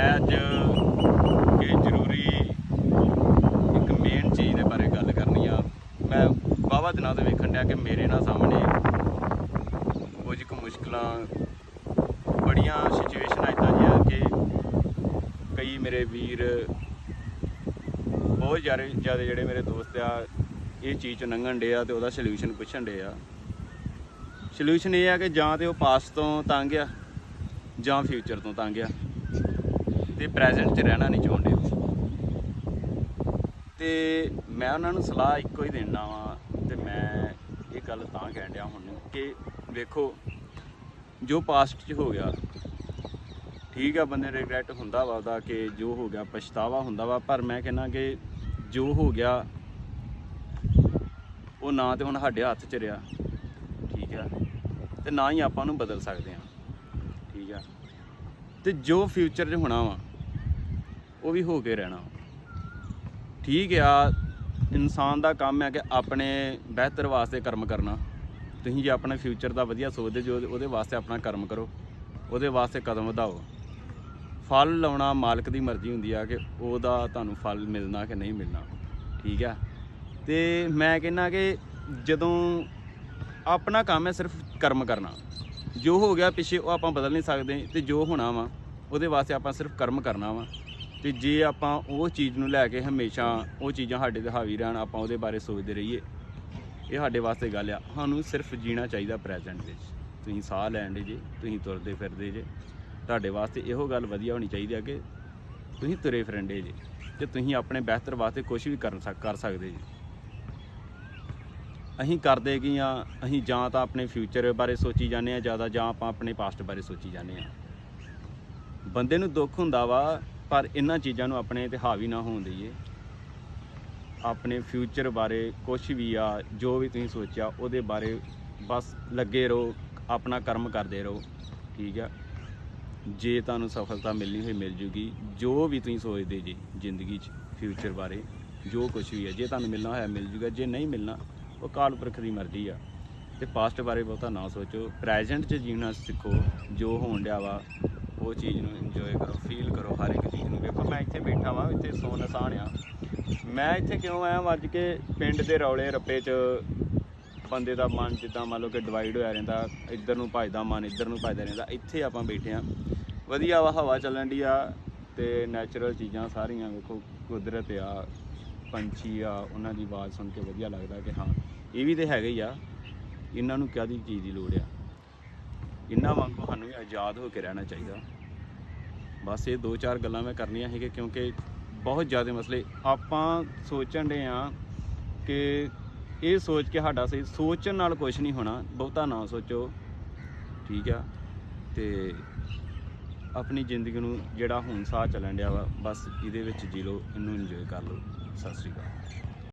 ਮੈਂ ਅੱਜ ਇਹ ਜ਼ਰੂਰੀ ਇੱਕ ਮੇਨ ਚੀਜ਼ ਦੇ ਬਾਰੇ ਗੱਲ ਕਰਨੀ ਆ। ਮੈਂ ਵਾਹਵਾ ਦਿਨਾਂ ਤੋਂ ਵੇਖਣ ਡਿਆ ਕਿ ਮੇਰੇ ਨਾਲ ਸਾਹਮਣੇ ਕੁਝ ਕੁ ਮੁਸ਼ਕਲਾਂ, ਬੜੀਆਂ ਸਿਚੁਏਸ਼ਨਾਂ ਇਦਾਂ ਦੀਆਂ ਕਿ ਕਈ ਮੇਰੇ ਵੀਰ ਬਹੁਤ ਜ਼ਿਆਦਾ ਜ਼ਿਆਦਾ ਜਿਹੜੇ ਮੇਰੇ ਦੋਸਤ ਆ, ਇਹ ਚੀਜ਼ ਚ ਲੰਘਣ ਡੇ ਆ ਤੇ ਉਹਦਾ ਸੋਲੂਸ਼ਨ ਪੁੱਛਣ ਡੇ ਆ। ਸੋਲੂਸ਼ਨ ਇਹ ਆ ਕਿ ਜਾਂ ਤੇ ਉਹ ਪਾਸਟ ਤੋਂ ਤੰਗ ਆ ਜਾਂ ਫਿਊਚਰ ਤੋਂ ਤੰਗ ਆ। ਤੇ ਪ੍ਰੈਜ਼ੈਂਟ 'ਚ ਰਹਿਣਾ ਨਹੀਂ ਚਾਹੁੰਦੇ ਤੇ ਮੈਂ ਉਹਨਾਂ ਨੂੰ ਸਲਾਹ ਇੱਕੋ ਹੀ ਦੇਣਾ ਵਾ ਤੇ ਮੈਂ ਇਹ ਗੱਲ ਤਾਂ ਕਹਿਣ ਡਿਆ ਹੁਣ ਕਿ ਵੇਖੋ, ਜੋ ਪਾਸਟ 'ਚ ਹੋ ਗਿਆ, ਠੀਕ ਆ ਬੰਦੇ ਰਿਗਰੈਟ ਹੁੰਦਾ ਵਾ ਉਹਦਾ ਕਿ ਜੋ ਹੋ ਗਿਆ ਪਛਤਾਵਾ ਹੁੰਦਾ ਵਾ, ਪਰ ਮੈਂ ਕਹਿੰਦਾ ਕਿ ਜੋ ਹੋ ਗਿਆ, ਉਹ ਨਾ ਤੇ ਹੁਣ ਸਾਡੇ ਹੱਥ 'ਚ ਰਿਹਾ, ਠੀਕ ਆ, ਤੇ ਨਾ ਹੀ ਆਪਾਂ ਨੂੰ ਬਦਲ ਸਕਦੇ ਆ, ਠੀਕ ਆ। ਤੇ ਜੋ ਫਿਊਚਰ 'ਚ ਹੋਣਾ ਵਾ ਉਹ ਵੀ ਹੋ ਕੇ ਰਹਿਣਾ। ਠੀਕ ਆ, ਇਨਸਾਨ ਦਾ ਕੰਮ ਹੈ ਕਿ ਆਪਣੇ ਬਿਹਤਰ ਵਾਸਤੇ ਕਰਮ ਕਰਨਾ। ਤੁਸੀਂ ਜੇ ਆਪਣੇ ਫਿਊਚਰ ਦਾ ਵਧੀਆ ਸੋਚਦੇ ਜੋ, ਉਹਦੇ ਵਾਸਤੇ ਆਪਣਾ ਕਰਮ ਕਰੋ। ਉਹਦੇ ਵਾਸਤੇ ਕਦਮ ਵਧਾਓ। ਫਲ ਲਾਉਣਾ ਮਾਲਕ ਦੀ ਮਰਜ਼ੀ ਹੁੰਦੀ ਆ ਕਿ ਉਹਦਾ ਤੁਹਾਨੂੰ ਫਲ ਮਿਲਣਾ ਕਿ ਨਹੀਂ ਮਿਲਣਾ। ਠੀਕ ਆ। ਤੇ ਮੈਂ ਕਹਿੰਦਾ ਕਿ ਜਦੋਂ ਆਪਣਾ ਕੰਮ ਹੈ ਸਿਰਫ ਕਰਮ ਕਰਨਾ। ਜੋ ਹੋ ਗਿਆ ਪਿੱਛੇ ਉਹ ਆਪਾਂ ਬਦਲ ਨਹੀਂ ਸਕਦੇ ਤੇ ਜੋ ਹੋਣਾ ਵਾ, ਉਹਦੇ ਵਾਸਤੇ ਆਪਾਂ ਸਿਰਫ ਕਰਮ ਕਰਨਾ ਵਾ। ਤੇ ਜੇ ਆਪਾਂ ਉਹ ਚੀਜ਼ ਨੂੰ ਲੈ ਕੇ ਹਮੇਸ਼ਾ ਉਹ ਚੀਜ਼ਾਂ ਸਾਡੇ ਤੇ ਹਾਵੀ ਰਹਿਣ, ਆਪਾਂ ਉਹਦੇ ਬਾਰੇ ਸੋਚਦੇ ਰਹੀਏ। ਇਹ ਸਾਡੇ ਵਾਸਤੇ ਗੱਲ ਆ। ਸਾਨੂੰ ਸਿਰਫ ਜੀਣਾ ਚਾਹੀਦਾ ਪ੍ਰੈਜ਼ੈਂਟ ਵਿੱਚ। ਤੁਸੀਂ ਸਾਹ ਲੈਣ ਦੇ ਜੇ, ਤੁਸੀਂ ਤੁਰਦੇ ਫਿਰਦੇ ਜੇ। ਤੁਹਾਡੇ ਵਾਸਤੇ ਇਹੋ ਗੱਲ ਵਧੀਆ ਹੋਣੀ ਚਾਹੀਦੀ ਆ ਕਿ ਤੁਸੀਂ ਤੁਰੇ ਫਿਰੰਡੇ ਜੇ ਤੇ ਤੁਸੀਂ ਆਪਣੇ ਬਿਹਤਰ ਵਾਸਤੇ ਕੁਝ ਵੀ ਕਰ ਕਰ ਸਕਦੇ ਜੀ। ਅਸੀਂ ਕਰਦੇ ਕੀ ਆ? ਅਸੀਂ ਜਾਂ ਤਾਂ ਆਪਣੇ ਫਿਊਚਰ ਬਾਰੇ ਸੋਚੀ ਜਾਂਦੇ ਆ ਜ਼ਿਆਦਾ ਜਾਂ ਆਪਾਂ ਆਪਣੇ ਪਾਸਟ ਬਾਰੇ ਸੋਚੀ ਜਾਂਦੇ ਆ। ਬੰਦੇ ਨੂੰ ਦੁੱਖ ਹੁੰਦਾ ਵਾ ਪਰ ਇਹਨਾਂ ਚੀਜ਼ਾਂ ਨੂੰ ਆਪਣੇ ਤੇ ਹਾਵੀ ਨਾ ਹੋਣ ਦਈਏ। ਆਪਣੇ ਫਿਊਚਰ ਬਾਰੇ ਕੁਝ ਵੀ ਆ, ਜੋ ਵੀ ਤੁਸੀਂ ਸੋਚਿਆ, ਉਹਦੇ ਬਾਰੇ ਬਸ ਲੱਗੇ ਰਹੋ, ਆਪਣਾ ਕਰਮ ਕਰਦੇ ਰਹੋ, ਠੀਕ ਆ? ਜੇ ਤੁਹਾਨੂੰ ਸਫਲਤਾ ਮਿਲਣੀ ਹੋਈ, ਮਿਲ ਜੂਗੀ। ਜੋ ਵੀ ਤੁਸੀਂ ਸੋਚਦੇ ਜੀ ਜ਼ਿੰਦਗੀ 'ਚ ਫਿਊਚਰ ਬਾਰੇ, ਜੋ ਕੁਝ ਵੀ ਹੈ ਜੇ ਤੁਹਾਨੂੰ ਮਿਲਣਾ ਹੋਇਆ, ਮਿਲ ਜੂਗਾ। ਜੇ ਨਹੀਂ ਮਿਲਣਾ, ਉਹ ਕਾਲ ਪੁਰਖ ਦੀ ਮਰਜ਼ੀ ਆ। ਤੇ ਪਾਸਟ ਬਾਰੇ ਬਹੁਤਾ ਨਾ ਸੋਚੋ। ਪ੍ਰੈਜ਼ੈਂਟ 'ਚ ਜੀਣਾ ਸਿੱਖੋ, ਜੋ ਹੋਣ ਡਿਆ ਵਾ ਉਹ ਚੀਜ਼ ਨੂੰ ਇੰਜੋਏ ਕਰੋ ਫੀਲ ਕਰੋ ਹਰ ਇੱਕ ਚੀਜ਼ ਨੂੰ। ਵੇਖੋ, ਮੈਂ ਇੱਥੇ ਬੈਠਾ ਵਾਂ, ਇੱਥੇ ਸੋਨ ਆਸਾਨ ਆ। ਮੈਂ ਇੱਥੇ ਕਿਉਂ ਆਇਆ ਵੱਜ ਕੇ ਪਿੰਡ ਦੇ ਰੌਲੇ ਰੱਪੇ 'ਚ ਬੰਦੇ ਦਾ ਮਨ ਜਿੱਦਾਂ ਮੰਨ ਲਓ ਕਿ ਡਿਵਾਈਡ ਹੋਇਆ ਰਹਿੰਦਾ, ਇੱਧਰ ਨੂੰ ਭਜਦਾ ਮਨ, ਇੱਧਰ ਨੂੰ ਭਜਦਾ ਰਹਿੰਦਾ, ਇੱਥੇ ਆਪਾਂ ਬੈਠੇ ਆ। ਵਧੀਆ ਵਾ, ਹਵਾ ਚੱਲਣ ਦੀ ਆ ਤੇ ਨੈਚੁਰਲ ਚੀਜ਼ਾਂ ਸਾਰੀਆਂ ਵੇਖੋ, ਕੁਦਰਤ ਆ, ਪੰਛੀ ਆ, ਉਹਨਾਂ ਦੀ ਆਵਾਜ਼ ਸੁਣ ਕੇ ਵਧੀਆ ਲੱਗਦਾ ਕਿ ਹਾਂ, ਇਹ ਵੀ ਤੇ ਹੈਗੇ ਹੀ ਆ। ਇਹਨਾਂ ਨੂੰ ਕਾਹਦੀ ਚੀਜ਼ ਦੀ ਲੋੜ ਆ? ਇਹਨਾਂ ਵਾਂਗੂ ਸਾਨੂੰ ਵੀ ਆਜ਼ਾਦ ਹੋ ਕੇ ਰਹਿਣਾ ਚਾਹੀਦਾ। ਬਸ ਇਹ ਦੋ ਚਾਰ ਗੱਲਾਂ ਮੈਂ ਕਰਨੀਆਂ ਹੈਗੇ ਕਿਉਂਕਿ ਬਹੁਤ ਜ਼ਿਆਦਾ ਮਸਲੇ। ਆਪਾਂ ਸੋਚਣ ਦੇ ਆ ਕਿ ਇਹ ਸੋਚ ਕੇ ਸਾਡਾ ਸਹੀ ਸੋਚਣ ਨਾਲ ਕੁਝ ਨਹੀਂ ਹੋਣਾ, ਬਹੁਤਾ ਨਾ ਸੋਚੋ। ਠੀਕ ਆ। ਤੇ ਆਪਣੀ ਜ਼ਿੰਦਗੀ ਨੂੰ ਜਿਹੜਾ ਹੁਣ ਸਾਹ ਚੱਲਣ ਡਿਆ ਵਾ, ਬਸ ਇਹਦੇ ਵਿੱਚ ਜੀ ਲਓ, ਇਹਨੂੰ ਇੰਜੋਏ ਕਰ ਲਓ। ਸਤਿ ਸ੍ਰੀ ਅਕਾਲ।